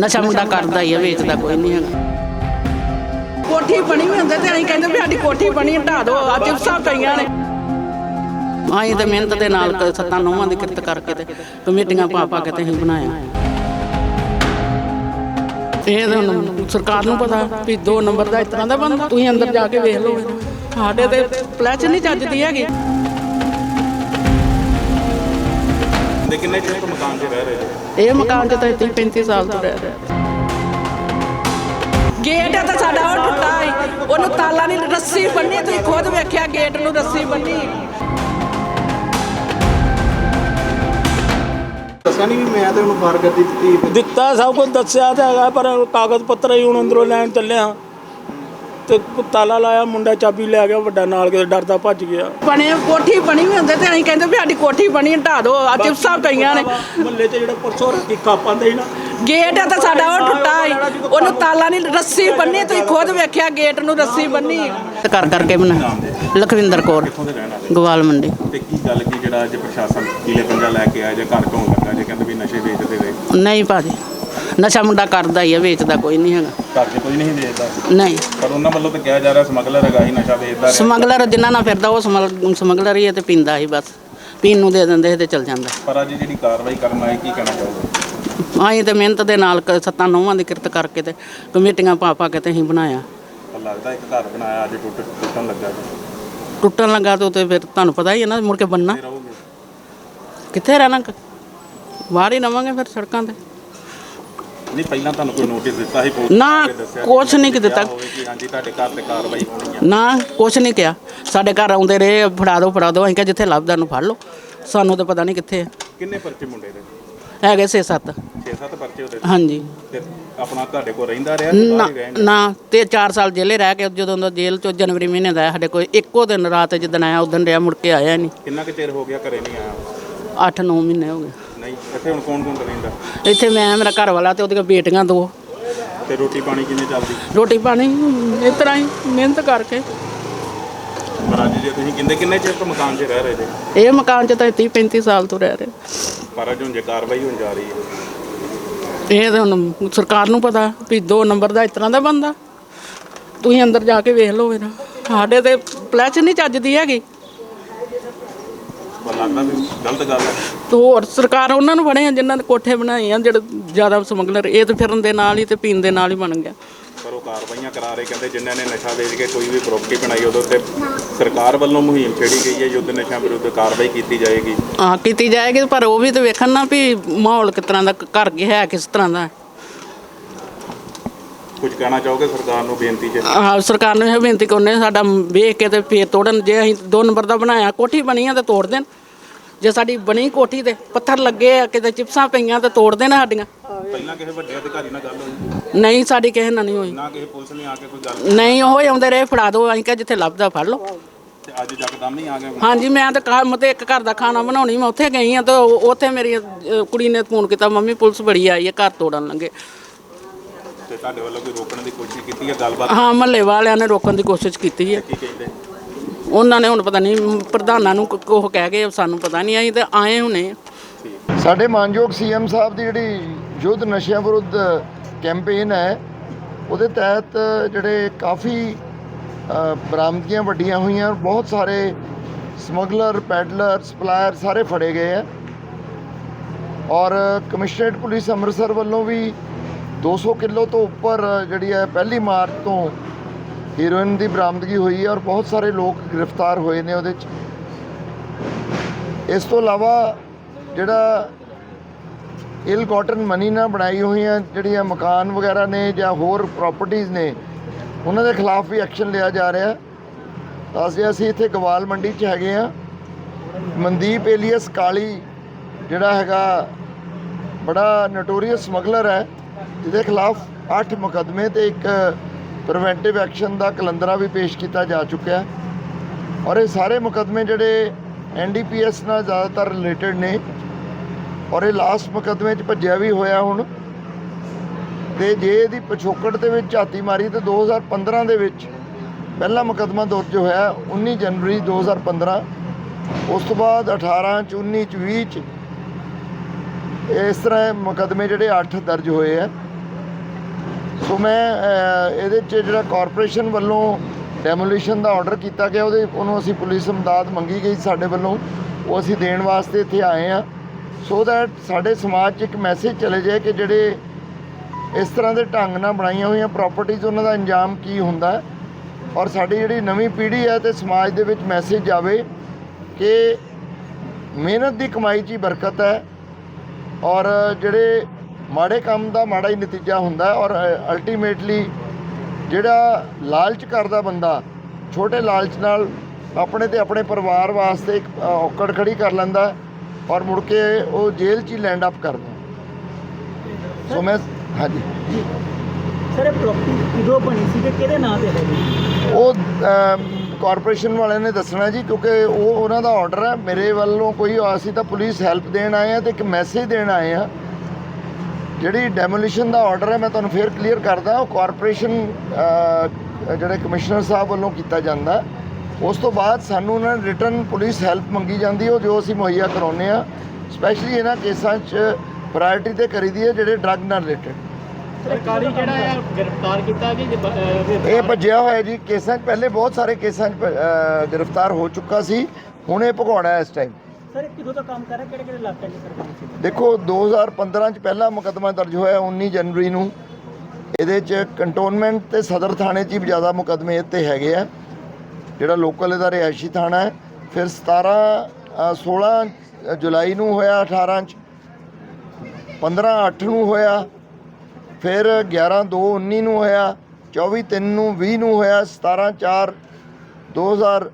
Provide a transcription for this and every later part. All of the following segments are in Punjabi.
ਨਸ਼ਾ ਮੁੰਡਾ ਕਰਦਾ ਹੀ ਆ ਵੇਚਦਾ ਕੋਈ ਨਹੀਂ ਹੈਗਾ। ਕੋਠੀ ਬਣੀ ਹੋਈ ਹੁੰਦੇ ਤੇ ਅਸੀਂ ਕਹਿੰਦੇ ਵੀ ਸਾਡੀ ਕੋਠੀ ਬਣੀ ਢਾ ਦਿਓ ਅੱਜ ਸਭ ਪਈਆਂ ਨੇ। ਆਈ ਤੇ ਮਿਹਨਤ ਦੇ ਨਾਲ ਸੱਤਾਂ ਨੌਵਾਂ ਦੀ ਕਿਰਤ ਕਰਕੇ ਤੇ ਕਮੇਟੀਆਂ ਪਾ ਪਾ ਕੇ ਤੇ ਅਸੀਂ ਬਣਾਇਆ। ਇਹ ਤਾਂ ਹੁਣ ਸਰਕਾਰ ਨੂੰ ਪਤਾ ਵੀ ਦੋ ਨੰਬਰ ਦਾ ਇਸ ਤਰ੍ਹਾਂ ਦਾ ਬੰਦਾ ਤੁਸੀਂ ਅੰਦਰ ਜਾ ਕੇ ਵੇਖ ਲਓ। ਸਾਡੇ ਤੇ ਪਲੈਚ ਨਹੀਂ ਚੱਜਦੀ ਹੈਗੀ। ਦੇ ਕਿੰਨੇ ਚਿਰ ਤੋਂ ਮਕਾਨ 'ਚ ਰਹਿ ਰਹੇ ਜੀ ਇਹ ਮਕਾਨ 'ਚ ਤਾਂ 30 35 ਸਾਲ ਤੋਂ ਰਹਿ ਰਿਹਾ ਗੇਟ ਤਾਂ ਸਾਡਾ ਉਹ ਟੁੱਟਾ ਹੈ ਉਹਨੂੰ ਤਾਲਾ ਨਹੀਂ ਰੱਸੀ ਬੰਨੀ ਤੁਸੀਂ ਖੁਦ ਵੇਖਿਆ ਗੇਟ ਨੂੰ ਰੱਸੀ ਬੰਨੀ। ਦੱਸਿਆ ਨਹੀਂ ਵੀ ਮੈਂ ਤੇ ਉਹਨੂੰ ਕਰ ਦਿੱਤੀ। ਦਿੱਤਾ ਸਭ ਕੁਝ ਦੱਸਿਆ ਤਾਂ ਹੈਗਾ ਪਰ ਕਾਗਜ਼ ਪੱਤਰ ਹੀ ਹੁਣ ਅੰਦਰੋਂ ਲੈਣ ਚੱਲਿਆ ਤੇ ਤਾਲਾ ਲਾਇਆ ਮੁੰਡਾ ਚਾਬੀ ਲੈ ਗਿਆ ਵੱਡਾ ਨਾਲ ਕਿਤੇ ਡਰਦਾ ਭੱਜ ਗਿਆ। ਬਣੇ ਕੋਠੀ ਬਣੀ ਹੋਈ ਹੁੰਦੇ ਤੇ ਅਸੀਂ ਕਹਿੰਦੇ ਵੀ ਸਾਡੀ ਕੋਠੀ ਬਣੀ ਢਾ ਦਿਓ ਅੱਜ ਸਭ ਪਈਆਂ ਨੇ। ਮੁੱਲੇ 'ਚ ਜਿਹੜਾ ਪਰਸੋਂ ਰਾਤੀ ਕਾਪਾਂ ਦੇ ਨਾ। ਗੇਟ ਤਾਂ ਸਾਡਾ ਉਹ ਟੁੱਟਾ ਹੈ ਉਹਨੂੰ ਤਾਲਾ ਨਹੀਂ ਰੱਸੀ ਬੰਨੀ ਤੁਸੀਂ ਖੁਦ ਵੇਖਿਆ ਗੇਟ ਨੂੰ ਰੱਸੀ ਬੰਨੀ। ਕਰ ਕਰਕੇ ਬਣਾ। ਲਖਵਿੰਦਰ ਕੌਰ ਗਵਾਲ ਮੰਡੀ। ਤੇ ਕੀ ਗੱਲ ਕੀ ਜਿਹੜਾ ਅੱਜ ਪ੍ਰਸ਼ਾਸਨ ਕੀਲੇ ਪੰਜਾ ਲੈ ਕੇ ਆਇਆ ਜਾਂ ਘਰ ਢੋਣ ਲੱਗਾ ਜੇ ਕਹਿੰਦੇ ਵੀ ਨਸ਼ੇ ਵੇਚਦੇ ਰਹੇ? ਨਹੀਂ ਭਾਜੀ ਨਸ਼ਾ ਮੁੰਡਾ ਕਰਦਾ ਹੀ ਆ ਵੇਚਦਾ ਕੋਈ ਨਹੀਂ ਹੈਗਾ। ਘਰ 'ਚ ਕੋਈ ਨਹੀਂ ਵੇਚਦਾ ਨਹੀਂ। ਪਰ ਉਹਨਾਂ ਵੱਲੋਂ ਤਾਂ ਕਿਹਾ ਜਾ ਰਿਹਾ ਸਮਗਲਰ ਹੈਗਾ ਹੀ ਨਸ਼ਾ ਵੇਚਦਾ ਰਿਹਾ। ਸਮਗਲਰ ਜਿੰਨਾ ਨਾਲ ਫਿਰਦਾ ਉਹ ਸਮਗਲ- ਸਮਗਲਰ ਹੀ ਹੈ ਤੇ ਪੀਂਦਾ ਹੀ ਬਸ। ਪੀਣ ਨੂੰ ਦੇ ਦਿੰਦੇ ਸੀ ਤੇ ਚਲ ਜਾਂਦਾ। ਪਰ ਅੱਜ ਜਿਹੜੀ ਕਾਰਵਾਈ ਕਰਨ ਆਏ ਕੀ ਕਹਿਣਾ ਚਾਹੋਗੇ? ਆਈ ਤੇ ਮਿਹਨਤ ਦੇ ਨਾਲ ਕ- ਸੱਤਾਂ ਨੌਵਾਂ ਦੀ ਕਿਰਤ ਕਰਕੇ ਤੇ ਕਮੇਟੀਆਂ ਪਾ ਪਾ ਕੇ ਤੇ ਅਸੀਂ ਬਣਾਇਆ। ਪਰ ਲੱਗਦਾ ਇੱਕ ਘਰ ਬਣਾਇਆ ਅੱਜ ਟੁੱਟ ਟੁੱਟਣ ਲੱਗਾ ਜੀ। ਟੁੱਟਣ ਲੱਗਾ ਤੇ ਉਤੇ ਫਿਰ ਤੁਹਾਨੂੰ ਪਤਾ ਹੀ ਹੈ ਨਾ ਮੁੜ ਕੇ ਬੰਨਾ ਰਹੋਗੇ? ਕਿੱਥੇ ਰਹਿਣਾ ਕ- ਬਾਹਰ ਹੀ ਰਵਾਂਗੇ ਫਿਰ ਸੜਕਾਂ ਤੇ। ਨਹੀਂ ਪਹਿਲਾਂ ਤੁਹਾਨੂੰ ਕੋਈ ਨੋਟਿਸ ਦਿੱਤਾ ਸੀ ਪੁਲਿਸ ਨਾ ਨੇ ਦੱਸਿਆ ਕੁਛ ਨਹੀਂ ਦਿੱਤਾ ਕਿਹਾ ਹੋਵੇ ਕਿ ਹਾਂਜੀ ਤੁਹਾਡੇ ਘਰ ਤੇ ਕਾਰਵਾਈ ਹੋਣੀ ਆ। ਨਾ ਕੁਛ ਨਹੀਂ ਕਿਹਾ। ਸਾਡੇ ਘਰ ਆਉਂਦੇ ਰਹੇ ਫੜਾ ਦਿਓ ਫੜਾ ਦਿਓ ਅਸੀਂ ਕਿਹਾ ਜਿੱਥੇ ਲੱਭਦਾ ਨੂੰ ਫੜ ਲਓ। ਸਾਨੂੰ ਤਾਂ ਪਤਾ ਨਹੀਂ ਕਿੱਥੇ ਹੈ ਕਿੰਨੇ ਪਰਚੇ ਮੁੰਡੇ ਦੇ? ਹੈਗੇ 6-7 6-7 ਪਰਚੇ ਉਹਦੇ ਹਾਂਜੀ। ਤੇ ਆਪਣਾ ਤੁਹਾਡੇ ਕੋਲ ਰਹਿੰਦਾ ਰਿਹਾ ਨਾ ਬਾਹਰ ਹੀ ਰਹਿਣ ਨਾ ਤੇ 4 ਸਾਲ ਜੇਲੇ ਰਹਿ ਕੇ ਜਦੋਂ ਦਾ ਜੇਲ੍ਹ ਚੋਂ ਜਨਵਰੀ ਮਹੀਨੇ ਦਾ ਆਇਆ ਸਾਡੇ ਕੋਲ ਇੱਕੋ ਦਿਨ ਰਾਤ ਜਿੱਦਣ ਆਇਆ ਉਦੋਂ ਰਿਹਾ ਮੁੜ ਕੇ ਆਇਆ ਨਹੀਂ। ਕਿੰਨਾ ਕੁ ਚਿਰ ਹੋ ਗਿਆ ਘਰੇ ਨਹੀਂ ਆਇਆ? 8-9 ਮਹੀਨੇ ਹੋ ਗਏ। ਨਹੀਂ ਇੱਥੇ ਹੁਣ ਕੌਣ ਕੌਣ ਰਹਿੰਦਾ? ਇੱਥੇ ਮੈਂ ਮੇਰਾ ਘਰ ਵਾਲਾ ਤੇ ਉਹਦੀਆਂ ਬੇਟੀਆਂ ਦੋ। ਤੇ ਰੋਟੀ ਪਾਣੀ ਕਿਵੇਂ ਚੱਲਦੀ? ਰੋਟੀ ਪਾਣੀ ਇਸ ਤਰ੍ਹਾਂ ਹੀ ਮਿਹਨਤ ਕਰਕੇ। ਪਰ ਅੱਜ ਜੇ ਤੁਸੀਂ ਕਹਿੰਦੇ ਕਿੰਨੇ ਚਿਰ ਤੋਂ ਮਕਾਨ 'ਚ ਰਹਿ ਰਹੇ ਜੇ? ਇਹ ਮਕਾਨ 'ਚ ਤਾਂ 30 35 ਸਾਲ ਤੋਂ ਰਹਿ ਰਹੇ। ਪਰ ਅੱਜ ਹੁਣ ਜੇ ਕਾਰਵਾਈ ਹੋਣ ਜਾ ਰਹੀ ਹੈ। ਇਹ ਤਾਂ ਹੁਣ ਸਰਕਾਰ ਨੂੰ ਪਤਾ ਵੀ ਦੋ ਨੰਬਰ ਦਾ ਇਸ ਤਰ੍ਹਾਂ ਦਾ ਬੰਦਾ। ਤੁਸੀਂ ਅੰਦਰ ਜਾ ਕੇ ਵੇਖ ਲਓ ਇਹਦਾ ਸਾਡੇ ਤੇ ਪਲੈਚ ਨਹੀਂ ਚੱਜਦੀ ਹੈਗੀ। ਲੱਗਦਾ ਵੀ ਗਲਤ ਗੱਲ ਹੈ। ਤੇ ਹੋਰ ਸਰਕਾਰ ਉਹਨਾਂ ਨੂੰ ਬਣੇ ਆ ਜਿਨ੍ਹਾਂ ਨੇ ਕੋਠੇ ਬਣਾਏ ਆ ਜਿਹੜੇ ਜ਼ਿਆਦਾ ਸਮਗਲਰ ਇਹ ਤੇ ਫਿਰਨ ਦੇ ਨਾਲ ਹੀ ਤੇ ਪੀਣ ਦੇ ਨਾਲ ਹੀ ਬਣ ਗਿਆ। ਪਰ ਉਹ ਕਾਰਵਾਈਆਂ ਕਰਾ ਰਹੇ ਕਹਿੰਦੇ ਜਿਨ੍ਹਾਂ ਨੇ ਨਸ਼ਾ ਵੇਚ ਕੇ ਕੋਈ ਵੀ ਪ੍ਰਾਪਰਟੀ ਬਣਾਈ ਉਹਦੇ ਉੱਤੇ ਸਰਕਾਰ ਵੱਲੋਂ ਮੁਹਿੰਮ ਛੇੜੀ ਗਈ ਹੈ ਯੁੱਧ ਨਸ਼ਾ ਵਿਰੁੱਧ ਕਾਰਵਾਈ ਕੀਤੀ ਜਾਏਗੀ। ਆ ਕੀਤੀ ਜਾਏਗੀ ਪਰ ਉਹ ਵੀ ਤੇ ਵੇਖਣ ਨਾ ਵੀ ਮਾਹੌਲ ਕਿਸ ਤਰ੍ਹਾਂ ਦਾ ਘਰ ਗਿਆ ਹੈ ਕਿਸ ਤਰ੍ਹਾਂ ਦਾ। ਕੁਝ ਕਹਿਣਾ ਚਾਹੋਗੇ ਸਰਕਾਰ ਨੂੰ ਬੇਨਤੀ 'ਚ ਆ ਸਰਕਾਰ ਨੂੰ ਇਹ ਬੇਨਤੀ ਕਰਨੇ ਸਾਡਾ ਵੇਖ ਕੇ ਤੇ ਫੇਰ ਤੋੜਨ ਜੇ ਅਸੀਂ ਦੋ ਨੰਬਰ ਦਾ ਬਣਾਇਆ ਕੋਠੀ ਬਣੀ ਆ ਤੇ ਤੋੜ ਦੇਣ। ਜੇ ਸਾਡੀ ਬਣੀ ਕੋਠੀ ਤੇ ਪੱਥਰ ਲੱਗੇ ਆ ਕਿਤੇ ਚਿਪਸਾਂ ਪਈਆਂ ਤੇ ਤੋੜ ਦੇਣ ਸਾਡੀਆਂ। ਪਹਿਲਾਂ ਕਿਸੇ ਵੱਡੇ ਅਧਿਕਾਰੀ ਨਾਲ ਗੱਲ ਹੋਈ? ਨਹੀਂ ਸਾਡੀ ਕਿਸੇ ਨਾਲ ਨਹੀਂ ਹੋਈ। ਨਾ ਕਿਸੇ ਪੁਲਿਸ ਨੇ ਆ ਕੇ ਕੋਈ ਗੱਲ ਨਹੀਂ ਉਹ ਹੀ ਆਉਂਦੇ ਰਹੇ ਫੜਾ ਦਿਓ ਅਸੀਂ ਕਿਹਾ ਜਿੱਥੇ ਲੱਭਦਾ ਫੜ ਲਓ। ਤੇ ਅੱਜ ਯਕਦਮ ਨਹੀਂ ਆ ਗਏ ਹਾਂਜੀ ਮੈਂ ਤਾਂ ਕੰਮ ਤੇ ਇੱਕ ਘਰ ਦਾ ਖਾਣਾ ਬਣਾਉਣੀ ਮੈਂ ਉੱਥੇ ਗਈ ਆ ਤੇ ਉੱਥੇ ਮੇਰੀ ਕੁੜੀ ਨੇ ਫੋਨ ਕੀਤਾ ਮੰਮੀ ਪੁਲਿਸ ਬੜੀ ਆਈ ਹੈ ਘਰ ਤੋੜਨ ਲੱਗੇ। ਤੇ ਤੁਹਾਡੇ ਵੱਲੋਂ ਕੋਈ ਰੋਕਣ ਦੀ ਕੋਸ਼ਿਸ਼ ਕੀਤੀ ਹੈ ਗੱਲਬਾਤ? ਹਾਂ ਮਹੱਲੇ ਵਾਲਿਆਂ ਨੇ ਰੋਕਣ ਦੀ ਕੋਸ਼ਿਸ਼ ਕੀਤੀ ਹੈ। ਕੀ ਕਹਿੰਦੇ? ਉਹਨਾਂ ਨੇ ਹੁਣ ਪਤਾ ਨਹੀਂ ਪ੍ਰਧਾਨਾਂ ਨੂੰ ਕੋਹ ਕਹਿ ਗਏ ਸਾਨੂੰ ਪਤਾ ਨਹੀਂ ਆਈ ਤੇ ਆਏ ਹੁਣੇ। ਸਾਡੇ ਮਾਨਯੋਗ ਸੀਐਮ ਸਾਹਿਬ ਦੀ ਜਿਹੜੀ ਯੁੱਧ ਨਸ਼ਿਆਂ ਵਿਰੁੱਧ ਕੈਂਪੇਨ ਹੈ, ਉਹਦੇ ਤਹਿਤ ਜਿਹੜੇ ਕਾਫੀ ਬਰਾਮਦਗੀਆਂ ਵੱਡੀਆਂ ਹੋਈਆਂ ਔਰ ਬਹੁਤ ਸਾਰੇ ਸਮਗਲਰ, ਪੈਡਲਰ, ਸਪਲਾਇਰ ਸਾਰੇ ਫੜੇ ਗਏ ਹੈ ਔਰ ਕਮਿਸ਼ਨਰੇਟ ਪੁਲਿਸ ਅੰਮ੍ਰਿਤਸਰ ਵੱਲੋਂ ਵੀ 200 ਕਿਲੋ ਤੋਂ ਉੱਪਰ ਜਿਹੜੀ ਹੈ, ਪਹਿਲੀ ਮਾਰਚ ਤੋਂ ਹੀਰੋਇਨ ਦੀ ਬਰਾਮਦਗੀ ਹੋਈ ਹੈ ਔਰ ਬਹੁਤ ਸਾਰੇ ਲੋਕ ਗ੍ਰਿਫਤਾਰ ਹੋਏ ਨੇ ਉਹਦੇ 'ਚ ਇਸ ਤੋਂ ਇਲਾਵਾ ਜਿਹੜਾ ਇਲ ਕਾਟਨ ਮਨੀ ਨਾਲ ਬਣਾਈ ਹੋਈਆਂ ਜਿਹੜੀਆਂ ਮਕਾਨ ਵਗੈਰਾ ਨੇ ਜਾਂ ਹੋਰ ਪ੍ਰਾਪਰਟੀਆਂ ਨੇ, ਉਹਨਾਂ ਦੇ ਖਿਲਾਫ ਵੀ ਐਕਸ਼ਨ ਲਿਆ ਜਾ ਰਿਹਾ ਹੈ। ਅਸੀਂ ਅਸੀਂ ਇੱਥੇ ਗਵਾਲ ਮੰਡੀ 'ਚ ਹੈਗੇ ਆ ਮਨਦੀਪ ਏਲੀਅਸ ਕਾਲੀ ਜਿਹੜਾ ਹੈਗਾ ਬੜਾ ਨਟੋਰੀਅਸ ਸਮਗਲਰ ਹੈ, ਜਿਹਦੇ ਖਿਲਾਫ 8 ਮੁਕੱਦਮੇ ਤੇ ਇੱਕ ਪ੍ਰੀਵੈਂਟਿਵ ਐਕਸ਼ਨ ਦਾ ਕਲੰਦਰਾ ਵੀ ਪੇਸ਼ ਕੀਤਾ ਜਾ ਚੁੱਕਿਆ ਹੈ। ਔਰ ਇਹ ਸਾਰੇ ਮੁਕੱਦਮੇ ਜਿਹੜੇ ਐਨਡੀਪੀਐਸ ਨਾਲ ਜ਼ਿਆਦਾਤਰ ਰਿਲੇਟਡ ਨੇ। ਔਰ ਇਹ ਲਾਸਟ ਮੁਕੱਦਮੇ 'ਚ ਭੱਜਿਆ ਵੀ ਹੋਇਆ ਹੁਣ। ਤੇ ਜੇ ਇਹਦੀ ਪਿਛੋਕੜ ਦੇ ਵਿੱਚ ਝਾਤੀ ਮਾਰੀ ਤੇ 2015 ਦੇ ਵਿੱਚ ਪਹਿਲਾ ਮੁਕੱਦਮਾ ਦਰਜ ਹੋਇਆ 19 ਜਨਵਰੀ 2015 ਉਸ ਤੋਂ ਬਾਅਦ 18 ਚ 19 ਚ 20 ਚ ਇਸ ਤਰ੍ਹਾਂ ਇਹ ਮੁਕੱਦਮੇ ਜਿਹੜੇ 8 ਦਰਜ ਹੋਏ ਆ ਸੋ ਮੈਂ ਇਹਦੇ 'ਚ ਜਿਹੜਾ ਕਾਰਪੋਰੇਸ਼ਨ ਵੱਲੋਂ ਡੈਮੋਲੀਸ਼ਨ ਦਾ ਆਰਡਰ ਕੀਤਾ ਗਿਆ, ਉਹਦੇ, ਉਹਨੂੰ ਅਸੀਂ ਪੁਲਿਸ ਇਮਦਾਦ ਮੰਗੀ ਗਈ ਸਾਡੇ ਵੱਲੋਂ। ਉਹ ਅਸੀਂ ਦੇਣ ਵਾਸਤੇ ਇੱਥੇ ਆਏ ਆ ਸੋ ਦੈਟ ਸਾਡੇ ਸਮਾਜ 'ਚ ਇੱਕ ਮੈਸੇਜ ਚਲੇ ਜਾਏ ਕਿ ਜਿਹੜੇ ਇਸ ਤਰ੍ਹਾਂ ਦੇ ਢੰਗ ਨਾਲ ਬਣਾਈਆਂ ਹੋਈਆਂ ਪ੍ਰਾਪਰਟੀਆਂ ਉਹਨਾਂ ਦਾ ਅੰਜਾਮ ਕੀ ਹੁੰਦਾ ਔਰ ਸਾਡੀ ਜਿਹੜੀ ਨਵੀਂ ਪੀੜ੍ਹੀ ਹੈ ਤੇ ਸਮਾਜ ਦੇ ਵਿੱਚ ਮੈਸੇਜ ਜਾਵੇ ਕਿ ਮਿਹਨਤ ਦੀ ਕਮਾਈ 'ਚ ਹੀ ਬਰਕਤ ਹੈ। ਔਰ ਜਿਹੜੇ ਮਾੜੇ ਕੰਮ ਦਾ ਮਾੜਾ ਹੀ ਨਤੀਜਾ ਹੁੰਦਾ ਔਰ ਅਲਟੀਮੇਟਲੀ ਜਿਹੜਾ ਲਾਲਚ ਕਰਦਾ ਬੰਦਾ ਛੋਟੇ ਲਾਲਚ ਨਾਲ ਆਪਣੇ ਤੇ ਆਪਣੇ ਪਰਿਵਾਰ ਵਾਸਤੇ ਇੱਕ ਔਕੜ ਖੜੀ ਕਰ ਲੈਂਦਾ ਔਰ ਮੁੜ ਕੇ ਉਹ ਜੇਲ੍ਹ 'ਚ ਹੀ ਲੈਂਡ ਅਪ ਕਰਦਾ ਸੋ ਮੈਂ ਹਾਂਜੀ। ਸਰ ਇਹ ਪ੍ਰਾਪਰਟੀ ਕਿਦੋਂ ਬਣੀ ਸੀ ਤੇ ਕਿਹਦੇ ਨਾਂ ਤੇ ਹੈਗੀ ਉਹ ਕਾਰਪੋਰੇਸ਼ਨ ਵਾਲਿਆਂ ਨੇ ਦੱਸਣਾ ਜੀ ਕਿਉਂਕਿ ਉਹ ਉਹਨਾਂ ਦਾ ਆਰਡਰ ਹੈ। ਮੇਰੇ ਵੱਲੋਂ ਕੋਈ ਅਸੀਂ ਤਾਂ ਪੁਲਿਸ ਹੈਲਪ ਦੇਣ ਆਏ ਆ ਤੇ ਇੱਕ ਮੈਸੇਜ ਦੇਣ ਆਏ ਆ। ਜਿਹੜੀ ਡੈਮੋਲੀਸ਼ਨ ਦਾ ਆਰਡਰ ਹੈ ਮੈਂ ਤੁਹਾਨੂੰ ਫੇਰ ਕਲੀਅਰ ਕਰਦਾ ਉਹ ਕਾਰਪੋਰੇਸ਼ਨ ਜਿਹੜੇ ਕਮਿਸ਼ਨਰ ਸਾਹਿਬ ਵੱਲੋਂ ਕੀਤਾ ਜਾਂਦਾ ਉਸ ਤੋਂ ਬਾਅਦ ਸਾਨੂੰ ਉਹਨਾਂ ਨੇ ਰਿਟਰਨ ਪੁਲਿਸ ਹੈਲਪ ਮੰਗੀ ਜਾਂਦੀ ਉਹ ਜੋ ਅਸੀਂ ਮੁਹੱਈਆ ਕਰਾਉਂਦੇ ਆ ਸਪੈਸ਼ਲੀ ਇਹਨਾਂ ਕੇਸਾਂ 'ਚ ਪ੍ਰਾਇੋਰਟੀ ਤੇ ਕਰੀਦੀ ਹੈ ਜਿਹੜੇ ਡਰੱਗ ਨਾਲ ਰਿਲੇਟਡ ਸਰਕਾਰੀ ਜਿਹੜਾ ਹੈ ਗ੍ਰਿਫਤਾਰ ਕੀਤਾ ਜੀ ਇਹ ਭੱਜਿਆ ਹੋਇਆ ਜੀ ਕੇਸਾਂ 'ਚ ਪਹਿਲੇ ਬਹੁਤ ਸਾਰੇ ਕੇਸਾਂ 'ਚ ਗ੍ਰਿਫਤਾਰ ਹੋ ਚੁੱਕਾ ਸੀ ਹੁਣ ਇਹ ਭਗੌੜਾ ਹੈ ਇਸ ਟਾਈਮ ਸਰ ਇਹ ਕਿਦੋਂ ਤੋਂ ਕੰਮ ਕਰ ਰਿਹਾ? ਕਿਹੜੇ ਕਿਹੜੇ ਇਲਾਕਿਆਂ 'ਚ ਸਰਕਾਰੀ ਦੇਖੋ 2015 'ਚ ਪਹਿਲਾ ਮੁਕੱਦਮਾ ਦਰਜ ਹੋਇਆ 19 ਜਨਵਰੀ ਨੂੰ। ਇਹਦੇ 'ਚ ਕੰਟੋਨਮੈਂਟ ਤੇ ਸਦਰ ਥਾਣੇ 'ਚ ਹੀ ਜ਼ਿਆਦਾ ਮੁਕੱਦਮੇ ਇੱਥੇ ਹੈਗੇ ਆ। ਜਿਹੜਾ ਲੋਕਲ ਇਹਦਾ ਰਿਹਾਇਸ਼ੀ ਥਾਣਾ ਹੈ। ਫਿਰ 17 ਅ, 16 ਜੁਲਾਈ ਨੂੰ ਹੋਇਆ 18 'ਚ। 15 8 ਨੂੰ ਹੋਇਆ। ਫਿਰ 11 2 19 ਨੂੰ ਹੋਇਆ। 24 3 ਨੂੰ 20 ਨੂੰ ਹੋਇਆ। 17 4 2000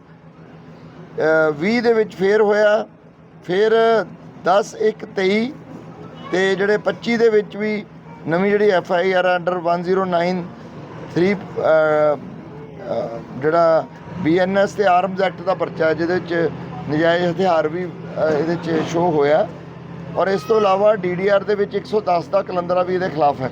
ਅ, 20 ਦੇ ਵਿੱਚ ਫੇਰ ਹੋਇਆ। ਫਿਰ 10 1 23 ਤੇ ਜਿਹੜੇ 25 ਦੇ ਵਿੱਚ ਵੀ ਨਵੀਂ ਜਿਹੜੀ ਐਫ ਆਈ ਆਰ ਅੰਡਰ 1093 3 ਅ, ਅ, ਜਿਹੜਾ ਬੀ ਐਨ ਐਸ ਤੇ ਆਰਮਜ਼ ਐਕਟ ਦਾ ਪਰਚਾ ਜਿਹਦੇ ਵਿੱਚ ਨਜਾਇਜ਼ ਹਥਿਆਰ ਵੀ ਇਹਦੇ ਚ ਸ਼ੋ ਹੋਇਆ। ਔਰ ਇਸ ਤੋਂ ਇਲਾਵਾ ਡੀ ਡੀ ਆਰ ਦੇ ਵਿੱਚ 110 ਦਾ ਕਲੰਦਰਾ ਵੀ ਇਹਦੇ ਖਿਲਾਫ ਹੈ।